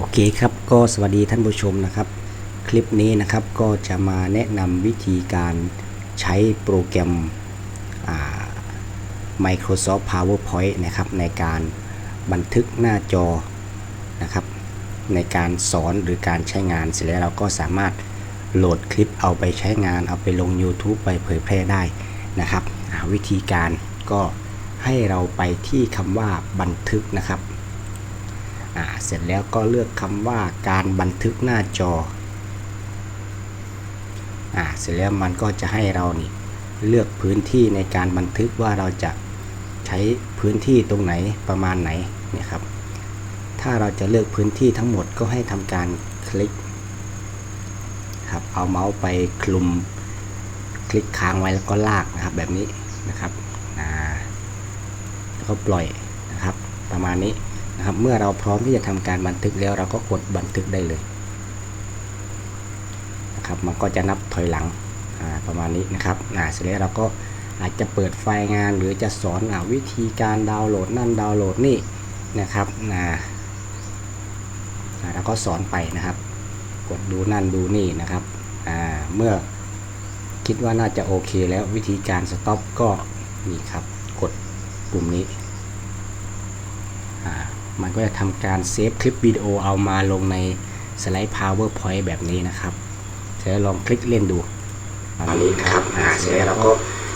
โอเคครับก็สวัสดีท่านผู้ชมนะครับ คลิปนี้นะครับก็จะมาแนะนำวิธีการใช้โปรแกรม Microsoft PowerPoint นะครับในการบันทึกหน้าจอนะครับ ในการสอนหรือการใช้งานเสร็จแล้วเราก็สามารถโหลดคลิปเอาไปใช้งานเอาไปลง YouTube ไปเผยแพร่ได้นะครับวิธีการก็ให้เราไปที่คำว่าบันทึกนะครับ อ่าเสร็จแล้วก็เลือกคำว่าการบันทึกหน้าจออ่าเสร็จแล้วมันก็จะให้เรานี่เลือกพื้นที่ในการบันทึกว่าเราจะใช้พื้นที่ตรงไหนประมาณไหนเนี่ยครับ ถ้าเราจะเลือกพื้นที่ทั้งหมดก็ให้ทำการคลิกครับเอาเมาส์ไปคลุมคลิกค้างไว้แล้วก็ลากนะครับแบบนี้นะครับอ่าแล้วก็ปล่อยนะครับประมาณนี้ นะครับ เมื่อเราพร้อมที่จะทำการบันทึกแล้วเราก็กดบันทึกได้เลยนะครับ มันก็จะนับถอยหลังประมาณนี้นะครับเสร็จแล้วเราก็อาจจะเปิดไฟล์งานหรือจะสอนอวิธีการดาวน์โหลดนั่นดาวน์โหลดนี่นะครับอ่าอ่าเราก็สอนไปนะครับ กดดูนั่นดูนี่นะครับเมื่อคิดว่าน่าจะโอเคแล้ววิธีการสต็อปก็นี่ครับ กดปุ่มนี้ มันก็จะทำการเซฟคลิปวิดีโอเอามาลงในสไลด์ PowerPoint แบบนี้นะครับเสร็จแล้วลองคลิกเล่นดูอันนี้นะครับอ่าเสร็จแล้วเราก็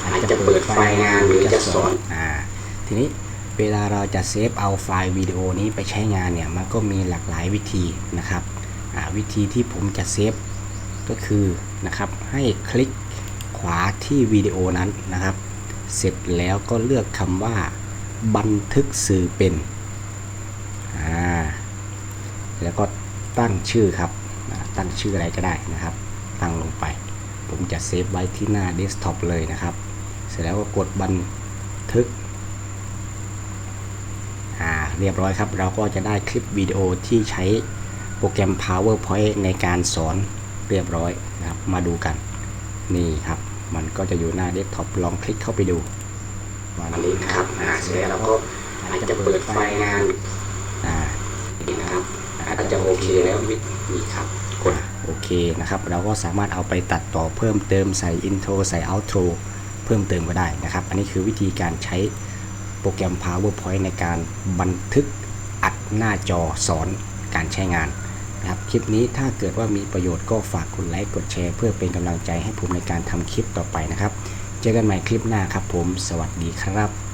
อาจจะเปิดไฟล์งานหรือจะสอนอ่าทีนี้เวลาเราจะเซฟเอาไฟล์วิดีโอนี้ไปใช้งานเนี่ยมันก็มีหลากหลายวิธีนะครับอ่าวิธีที่ผมจะเซฟก็คือนะครับให้คลิกขวาที่วิดีโอนั้นนะครับ เสร็จแล้วก็เลือกคำว่า บันทึกสื่อเป็น อ่าแล้วก็ตั้งชื่อครับ ตั้งชื่ออะไรก็ได้นะครับ ตั้งลงไป ผมจะเซฟไว้ที่หน้าเดสก์ท็อปเลยนะครับ เสร็จแล้วก็กดบันทึกอ่าเรียบร้อยครับ เราก็จะได้คลิปวิดีโอที่ใช้โปรแกรม PowerPoint ในการสอนเรียบร้อยนะครับ มาดูกัน นี่ครับ มันก็จะอยู่หน้าเดสก์ท็อป ลองคลิกเข้าไปดูวันนี้นะครับอ่าเสร็จแล้วเราก็อาจจะเปิดไฟล์งาน โอเคแล้ววิธีครับกดโอเคนะครับ เราก็สามารถเอาไปตัดต่อเพิ่มเติมใส่อินโทรใส่เอาโทรเพิ่มเติมก็ได้นะครับ อันนี้คือวิธีการใช้โปรแกรม PowerPoint ในการบันทึกอัดหน้าจอสอนการใช้งานนะครับคลิปนี้ถ้าเกิดว่ามีประโยชน์ก็ฝากกดไลค์กดแชร์ เพื่อเป็นกำลังใจให้ผมในการทำคลิปต่อไปนะครับ เจอกันใหม่คลิปหน้าครับผม สวัสดีครับ